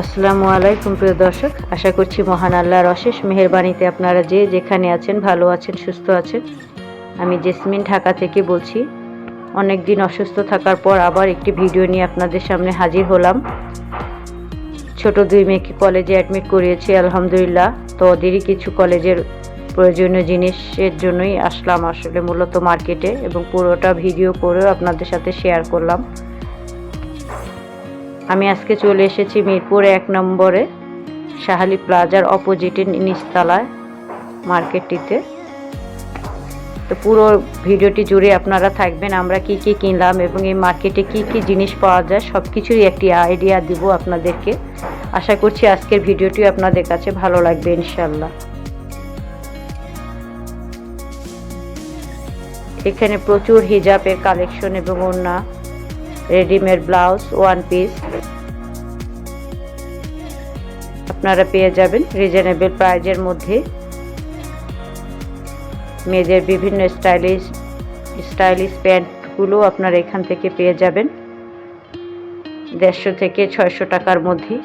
আসসালামু আলাইকুম, প্রিয় দর্শক। আশা করছি মহান আল্লাহর অশেষ মেহেরবানিতে আপনারা যে যেখানে আছেন, ভালো আছেন, সুস্থ আছেন। আমি জেসমিন ঢাকা থেকে বলছি, অনেক দিন অসুস্থ থাকার পর আবার একটি ভিডিও নিয়ে আপনাদের সামনে হাজির হলাম। ছোট দুই মেয়েকে কলেজে অ্যাডমিট করিয়েছি, আলহামদুলিল্লাহ। তো ওদেরই কিছু কলেজের প্রয়োজনীয় জিনিসের জন্যই আসলাম আসলে মূলত মার্কেটে এবং পুরোটা ভিডিও করেও আপনাদের সাথে শেয়ার করলাম। আমি আজকে চলে এসেছি মিরপুর এক নম্বরে, শাহালি প্লাজার অপোজিটে নিচতলায় মার্কেটটিতে। তো পুরো ভিডিওটি জুড়ে আপনারা থাকবেন, আমরা কি কি কিনলাম এবং এই মার্কেটে কি কি জিনিস পাওয়া যায় সব কিছুরই একটি আইডিয়া দিব আপনাদেরকে। আশা করছি আজকের ভিডিওটি আপনাদের কাছে ভালো লাগবে ইনশাল্লাহ এখানে প্রচুর হিজাবের কালেকশন এবং ওড়না রেডিমেড ব্লাউজ ওয়ান পিস আপনারা পেয়ে যাবেন রিজনেবল প্রাইজের মধ্যে। মেয়েদের বিভিন্ন স্টাইলিশ স্টাইলিশ প্যান্টগুলো আপনারা এখান থেকে পেয়ে যাবেন। দেড়শো থেকে ছয়শো টাকার মধ্যে।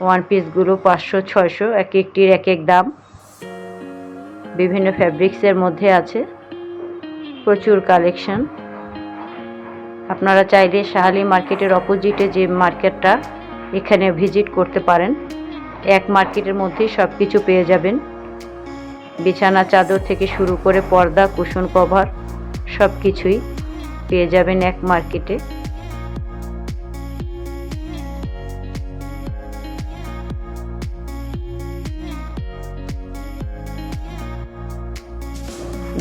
ওয়ান পিসগুলো পাঁচশো, ছয়শো, এক একটির এক এক দাম। বিভিন্ন ফ্যাব্রিক্সের মধ্যে আছে। প্রচুর কালেকশন আপনারা চাইলে শাহালি মার্কেটের অপোজিটে যে মার্কেটটা এখানে ভিজিট করতে পারেন। এক মার্কেটের মধ্যেই সব কিছু পেয়ে যাবেন। বিছানা, চাদর থেকে শুরু করে পর্দা, কুশন, কভার সব কিছুই পেয়ে যাবেন এক মার্কেটে।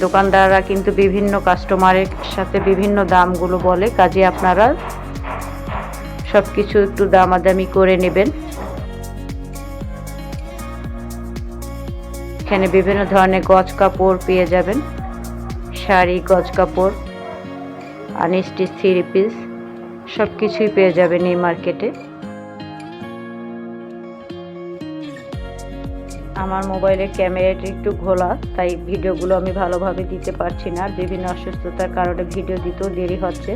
দোকানদাররা কিন্তু বিভিন্ন কাস্টমারের সাথে বিভিন্ন দামগুলো বলে, কাজে আপনারা সব কিছু একটু দামাদামি করে নেবেন। এখানে বিভিন্ন ধরনের গজ কাপড় পেয়ে যাবেন, শাড়ি, গজ কাপড় আনিস্টি থ্রি পিস সব কিছুই পেয়ে যাবেন এই মার্কেটে আমার মোবাইলের ক্যামেরাটি একটু ঘোলা, তাই ভিডিওগুলো আমি ভালোভাবে দিতে পারছি না। বিভিন্ন অসুস্থতার কারণে ভিডিও দিতেও দেরি হচ্ছে।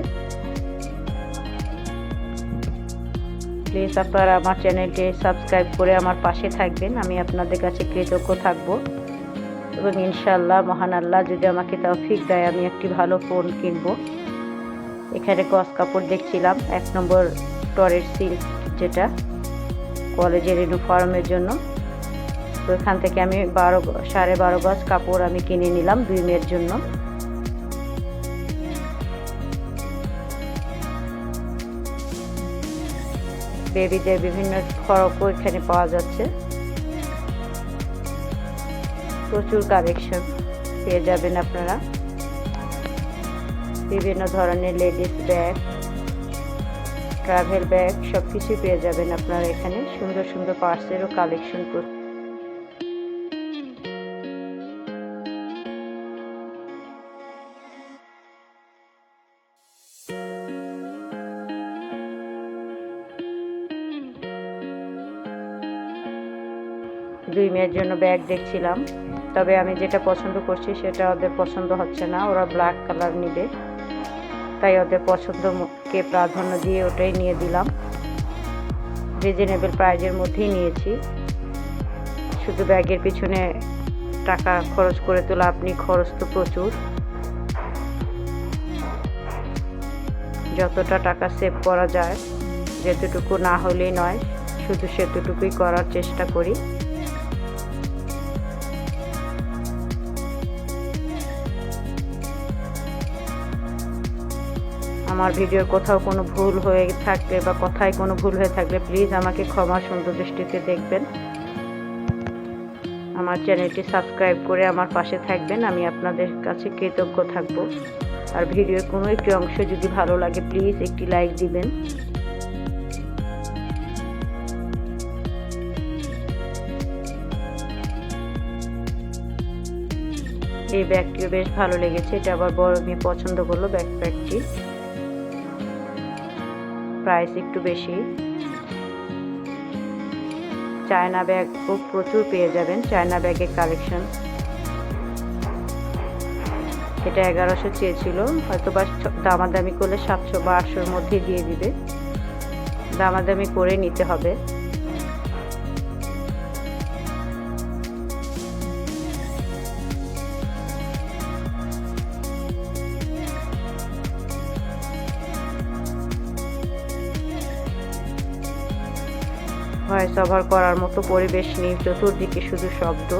প্লিজ আপনারা আমার চ্যানেলটি সাবস্ক্রাইব করে আমার পাশে থাকবেন। আমি আপনাদের কাছে কৃতজ্ঞ থাকব। এবং ইনশাল্লাহ মহান আল্লাহ যদি আমাকে তাও তৌফিক দেয়, আমি একটি ভালো ফোন কিনব। এখানে গস কাপড় দেখছিলাম, এক নম্বর টরের সিল্ক যেটা, কলেজের ইউনিফর্মের জন্য। তো এখান থেকে আমি বারো সাড়ে বারো গজ কাপড় আমি কিনে নিলাম দুই মেয়ের জন্য। বেবিদের বিভিন্ন খড়কও এখানে পাওয়া যাচ্ছে। প্রচুর কালেকশন পেয়ে যাবেন আপনারা। বিভিন্ন ধরনের লেডিস ব্যাগ, ট্রাভেল ব্যাগ সব কিছুই পেয়ে যাবেন আপনারা এখানে। সুন্দর সুন্দর পার্সেরও কালেকশন করতে দুই মেয়ের জন্য ব্যাগ দেখছিলাম। তবে আমি যেটা পছন্দ করছি সেটা ওদের পছন্দ হচ্ছে না। ওরা ব্ল্যাক কালার নিবে। তাই ওদের পছন্দকে প্রাধান্য দিয়ে ওটাই নিয়ে দিলাম। রিজনেবল প্রাইজের মধ্যেই নিয়েছি। শুধু ব্যাগের পিছনে টাকা খরচ করে তোলা, আপনি খরচ তো প্রচুর। যতটা টাকা সেভ করা যায়, যেতটুকু না হলেই নয়, শুধু সেতটুকুই করার চেষ্টা করি। আমার ভিডিওর কোথাও কোনো ভুল হয়ে থাকলে বা কথায় কোনো ভুল হয়ে থাকলে প্লিজ আমাকে ক্ষমা সুন্দর দৃষ্টিতে দেখবেন। আমার চ্যানেলটি সাবস্ক্রাইব করে আমার পাশে থাকবেন। আমি আপনাদের কাছে কৃতজ্ঞ থাকব। আর ভিডিওর কোনো একটি অংশ যদি ভালো লাগে প্লিজ একটি লাইক দিবেন। এই ব্যাগটিও বেশ ভালো লেগেছে। এটা আবার বড় মেয়ে পছন্দ করল ব্যাকপ্যাকটি প্রাইস একটু বেশি। চায়না ব্যাগ খুব প্রচুর পেয়ে যাবেন চায়না ব্যাগের কালেকশন এটা এগারোশো চেয়েছিল হয়তো বা দামাদামি করলে সাতশো বা আটশোর মধ্যে দিয়ে দিবে। দামাদামি করে নিতে হবে। ভয়েস ওভার করার মতো পরিবেশ নেই, চতুর্দিকে শুধু শব্দ।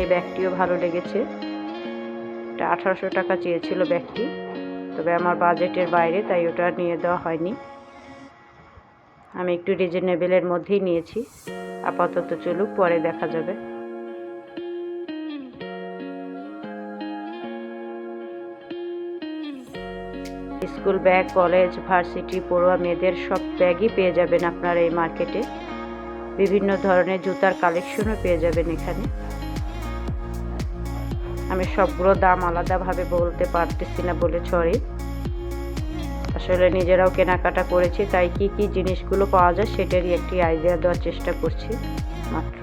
এই ব্যাগটিও ভালো লেগেছে। এটা আঠারোশো টাকা চেয়েছিল ব্যাগটি, তবে আমার বাজেটের বাইরে, তাই ওটা নিয়ে দেওয়া হয়নি। আমি একটু রিজনেবেলের মধ্যেই নিয়েছি। আপাতত চলুক, পরে দেখা যাবে। স্কুল ব্যাগ, কলেজ, ভার্সিটি, পড়ুয়া মেয়েদের সব ব্যাগই পেয়ে যাবেন আপনারা এই মার্কেটে। বিভিন্ন ধরনের জুতার কালেকশনও পেয়ে যাবেন এখানে। আমি সবগুলো দাম আলাদাভাবে বলতে পারতেছি না বলে সরি। আসলে নিজেরাও কেনাকাটা করেছি, তাই কি কি জিনিসগুলো পাওয়া যায় সেটারই একটি আইডিয়া দেওয়ার চেষ্টা করছি মাত্র।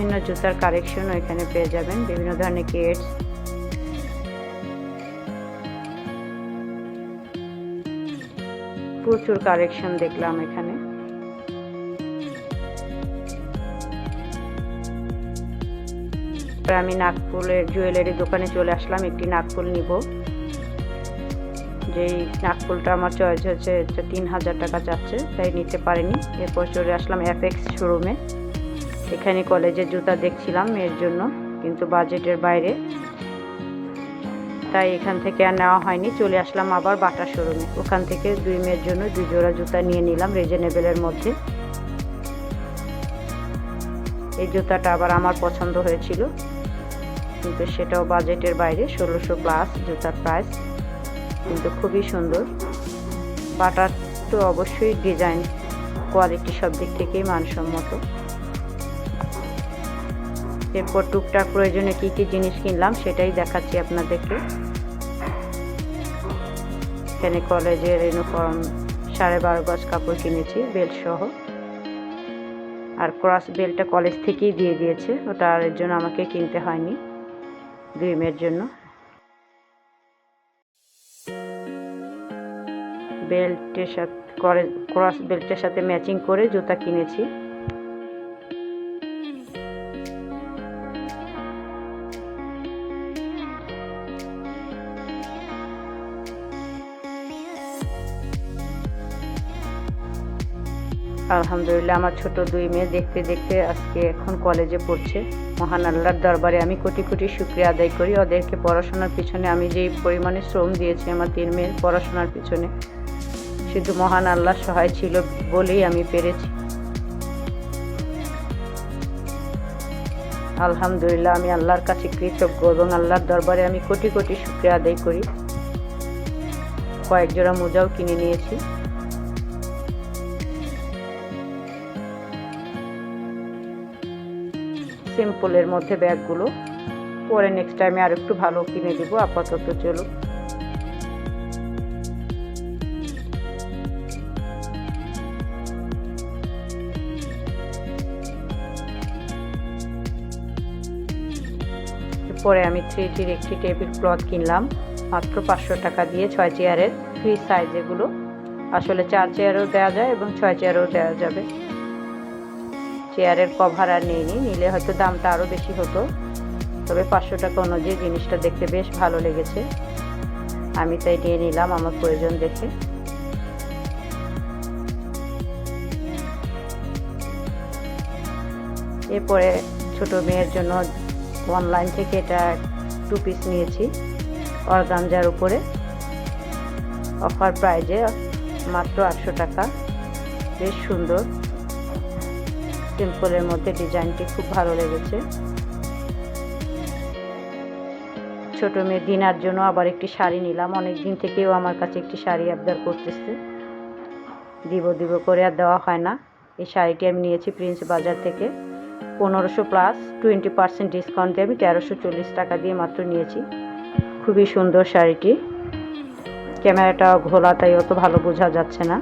বিভিন্ন জুতার কালেকশনও এখানে পেয়ে যাবেন, বিভিন্ন ধরনের কেটস প্রচুর কালেকশন দেখলাম এখানে। আমি নাগপুলের জুয়েলারি দোকানে চলে আসলাম, একটি নাগপুল নিব। যেই নাগপুলটা আমার চয়েস হচ্ছে তিন হাজার টাকা চাচ্ছে, তাই নিতে পারিনি। এরপর চলে আসলাম অ্যাপেক্স শোরুমে এখানে কলেজের জুতা দেখছিলাম মেয়ের জন্য, কিন্তু বাজেটের বাইরে। তাই এখান থেকে আর নেওয়া হয়নি। চলে আসলাম আবার বাটা শোরুমে। ওখান থেকে দুই মেয়ের জন্য দুই জোড়া জুতা নিয়ে নিলাম রিজনেবেলের মধ্যে। এই জুতাটা আবার আমার পছন্দ হয়েছিল, কিন্তু সেটাও বাজেটের বাইরে, ষোলোশো প্লাস জুতার প্রাইস কিন্তু খুবই সুন্দর। বাটার তো অবশ্যই ডিজাইন কোয়ালিটি সব দিক থেকেই মানসম্মত। এরপর টুকটাক প্রয়োজনে কি কি জিনিস কিনলাম সেটাই দেখাচ্ছি আপনাদেরকে। এখানে কলেজের ইউনিফর্ম, সাড়ে বারো গজ কাপড় কিনেছি, বেল্ট সহ। আর ক্রস বেল্টটা কলেজ থেকেই দিয়ে দিয়েছে, ওটা আর এর জন্য আমাকে কিনতে হয়নি দুই জন্য। বেল্টের সাথে ক্রস বেল্টের সাথে ম্যাচিং করে জুতা কিনেছি। আলহামদুলিল্লাহ, আমার ছোট দুই মেয়ে দেখতে দেখতে আজকে এখন কলেজে পড়ছে। মহান আল্লাহর দরবারে আমি কোটি কোটি শুক্রিয়া আদায় করি। ওদেরকে পড়াশোনার পিছনে আমি যেই পরিমাণে শ্রম দিয়েছি আমার তিন মেয়ের পড়াশোনার পিছনে, শুধু মহান আল্লাহ সহায় ছিল বলেই আমি পেরেছি। আলহামদুলিল্লাহ, আমি আল্লাহর কাছে কৃতজ্ঞ এবং আল্লাহর দরবারে আমি কোটি কোটি শুক্রিয়া আদায় করি। কয়েক জোড়া মোজাও কিনে নিয়েছি। সিম্পলের মধ্যে ব্যাগগুলো। পরে নেক্সট টাইমে আর একটু ভালো কিনে দিব, আপাতত চলুক। পরে আমি থ্রি টির একটি টেবিল ক্লথ কিনলাম, মাত্র পাঁচশো টাকা দিয়ে ছয় চেয়ারের ফ্রি সাইজ এগুলো। আসলে চার চেয়ারও দেওয়া যায় এবং ছয় চেয়ারও দেওয়া যাবে। চেয়ারের কভার আর নিইনি, নিলে হয়তো দামটা আরও বেশি হতো। তবে পাঁচশো টাকা অনুযায়ী জিনিসটা দেখতে বেশ ভালো লেগেছে। আমি তাই নিয়ে নিলাম আমার প্রয়োজন দেখে। এরপরে ছোট মেয়ের জন্য অনলাইন থেকে এটা টু পিস নিয়েছি, অর্গানজার উপরে। অফার প্রাইজে মাত্র আটশো টাকা, বেশ সুন্দর। সিম্পলের মধ্যে ডিজাইনটি খুব ভালো লেগেছে। ছোট মেয়ে দিনার জন্য আবার একটি শাড়ি নিলাম। অনেক দিন থেকেও আমার কাছে একটি শাড়ি আবদার করতেছে। দিব দিব করে আর দেওয়া হয় না। এই শাড়িটি আমি নিয়েছি প্রিন্স বাজার থেকে। পনেরোশো প্লাস, টোয়েন্টি পার্সেন্ট ডিসকাউন্ট দিয়ে আমি তেরোশো চল্লিশ টাকা দিয়ে মাত্র নিয়েছি। খুবই সুন্দর শাড়িটি। ক্যামেরাটা ঘোলা, তাই অত ভালো বোঝা যাচ্ছে না।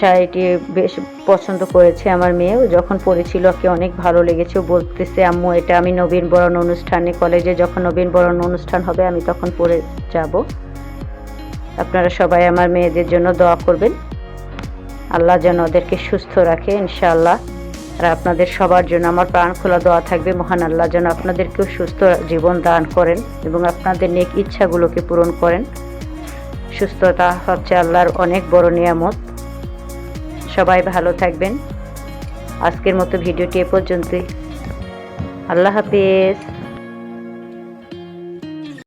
শাড়িটি বেশ পছন্দ করেছে আমার মেয়েও যখন পরেছিল ওকে অনেক ভালো লেগেছে। বলতেছে, আম্মু, এটা আমি নবীন বরণ অনুষ্ঠানে, কলেজে যখন নবীন বরণ অনুষ্ঠান হবে, আমি তখন পরে যাব। আপনারা সবাই আমার মেয়েদের জন্য দোয়া করবেন। আল্লাহ যেন ওদেরকে সুস্থ রাখে, ইনশাআল্লাহ। আর আপনাদের সবার জন্য আমার প্রাণ খোলা দোয়া থাকবে। মহান আল্লাহ যেন আপনাদেরকেও সুস্থ জীবন দান করেন এবং আপনাদের নেক ইচ্ছাগুলোকে পূরণ করেন। সুস্থতা হচ্ছে আল্লাহর অনেক বড় নিয়ামত। সবাই ভালো থাকবেন। আজকের মতো ভিডিওটি এ পর্যন্তই। আল্লাহ হাফিজ।